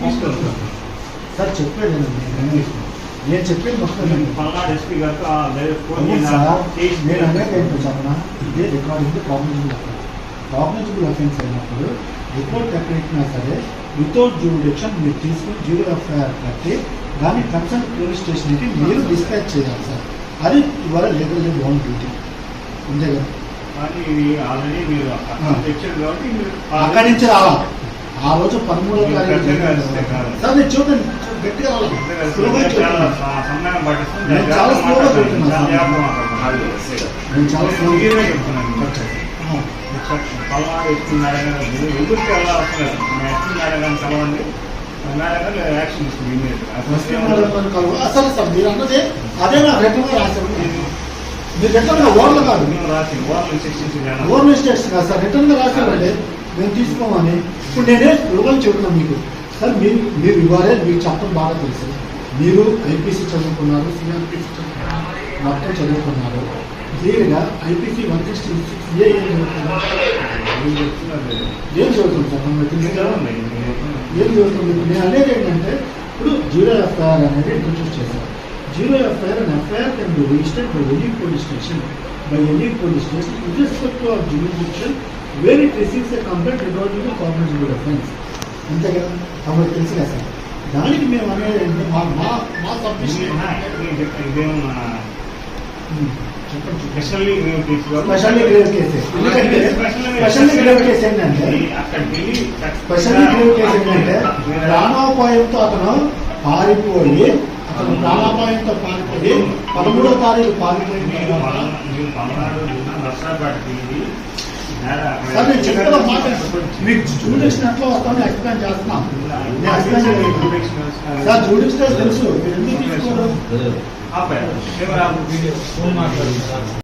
తీసుకెళ్తాం సార్ చెప్పేది వినండి. నేను చెప్పేది మొత్తం నేను అనేది ఏంటో చెప్పనా? ఇదే recording cognizable offence cognizable offence అయినప్పుడు రిపోర్ట్ ఎక్కడైనా సరే వితౌట్ జ్యూడిక్షన్ మీరు తీసుకుని జీరో ఎఫ్ఐఆర్ కట్టి దాన్ని కన్సర్న్ పోలీస్ స్టేషన్కి మీరు డిస్పాచ్ చేయాలి సార్. అది ఇవాళ లీగల్ ఓన్ డ్యూటీ అంతే కదా? అక్కడి నుంచి రావాలి. ఆ రోజు పదమూడవ తారీఖు. సార్ నేను చూడండి గట్టిగా నేను చాలా స్లోగా చాలా సార్. నేను చాలా స్లోగా మీరు సరే అన్నదే అదే నా రిటర్న్ రాశారు. మీరు గా ఓర్లు కాదు. ఓవర్ మిస్టేక్స్ కాదు సార్ రిటర్న్గా రాశారండి. మేము తీసుకోమని. ఇప్పుడు నేనే రుణం చెబుతున్నాను మీకు. సార్ మీరు మీరు ఇవ్వాలే మీకు చెప్పడం బాగా తెలుసు. మీరు ఐపీసీ చదువుకున్నారు సిఆర్పిసి చదువుకున్నారు మొత్తం చదువుకున్నారు. క్లియర్గా IPC one sixty six A ఏం చదువుతున్నారు? ఏం చదువుతుంది సార్? ఏం నేను అనేది ఏంటంటే ఇప్పుడు జీరో ఎఫ్ఐఆర్ అనేది ఇంట్రొడ్యూస్ చేశారు. Zero FIR and FIR can be registered by any police station. By any police station with respect of jurisdiction where it receives a complaint regarding the cognizable offence అంతే కదా కాబట్టి తెలుసు కదా sir దానికి మేము అనేది ఏంటంటే మా మా మా సబ్మిషన్ స్పెషల్లీ మేము తీసుకోవాలి specially grave cases specially grave case ఏంటంటే స్పెషల్లీ గ్రేవ్ కేసు ఏంటంటే ప్రాణాపాయంతో అతను పారిపోయి అతను ప్రాణాపాయంతో పారిపోయి పదమూడో తారీఖు పారిపోయిన తర్వాత మీకు జూడిక్షన్ ఎట్లా వస్తామని ఎక్స్ప్లెయిన్ చేస్తున్నాం. సార్ జూడిక్షన్ తెలుసు. మీరు ఎందుకు తీసుకోరు.